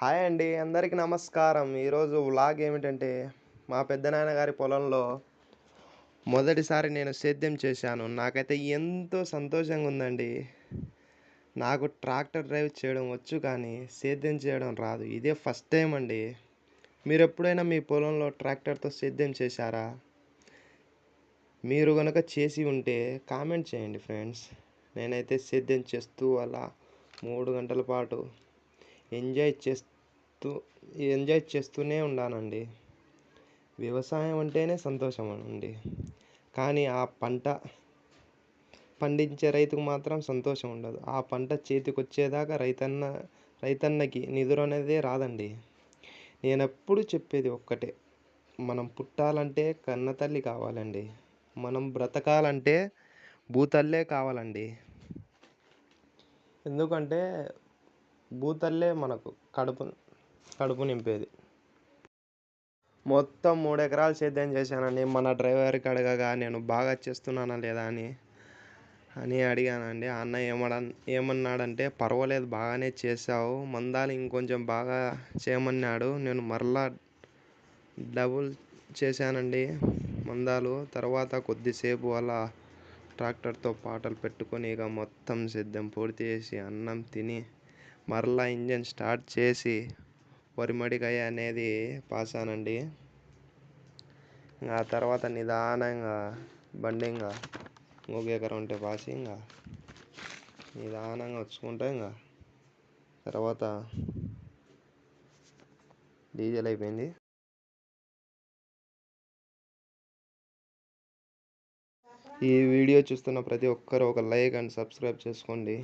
Hi అండి అందరికీ నమస్కారం. ఈరోజు వ్లాగ్ ఏమిటంటే మా పెద్దనాయన గారి పొలంలో మొదటిసారి నేను సేద్యం చేశాను. నాకైతే ఎంతో సంతోషంగా ఉందండి. నాకు ట్రాక్టర్ డ్రైవ్ చేయడం వచ్చు కానీ సేద్యం చేయడం రాదు. ఇదే ఫస్ట్ టైం అండి. మీరు ఎప్పుడైనా మీ పొలంలో ట్రాక్టర్తో సేద్యం చేశారా? మీరు కనుక చేసి ఉంటే కామెంట్ చేయండి ఫ్రెండ్స్. నేనైతే సేద్యం చేస్తూ అలా మూడు గంటల పాటు ఎంజాయ్ చేస్తూ ఎంజాయ్ చేస్తూనే ఉన్నానండి వ్యవసాయం అంటేనే సంతోషం అండి కానీ ఆ పంట పండించే రైతుకు మాత్రం సంతోషం ఉండదు. ఆ పంట చేతికి వచ్చేదాకా రైతన్న రైతన్నకి నిద్ర అనేది రాదండి. నేను ఎప్పుడు చెప్పేది ఒక్కటే. మనం పుట్టాలంటే కన్న తల్లి కావాలండి. మనం బ్రతకాలంటే భూతల్లే కావాలండి. ఎందుకంటే భూతల్లే మనకు కడుపు కడుపు నింపేది. మొత్తం మూడు ఎకరాలు సేద్యం చేశానండి. మన డ్రైవర్కి అడగగా నేను బాగా చేస్తున్నానా లేదా అని అని అడిగానండి. ఆ అన్న ఏమడ ఏమన్నాడంటే పర్వాలేదు బాగానే చేసావు మందాలు ఇంకొంచెం బాగా చేయమన్నాడు. నేను మరలా డబుల్ చేశానండి మందాలు. తర్వాత కొద్దిసేపు అలా ట్రాక్టర్తో పాటలు పెట్టుకొని ఇక మొత్తం సిద్ధం పూర్తి చేసి అన్నం తిని మరలా ఇంజన్ స్టార్ట్ చేసి వరిమడికాయ అనేది పాసానండి. ఆ తర్వాత నిదానంగా బండి ఇంకా ఇంకొక ఎకరం ఉంటే పాసి ఇంకా నిదానంగా వచ్చుకుంటా ఇంకా తర్వాత డీజిల్ అయిపోయింది. ఈ వీడియో చూస్తున్న ప్రతి ఒక్కరు ఒక లైక్ అండ్ సబ్స్క్రైబ్ చేసుకోండి.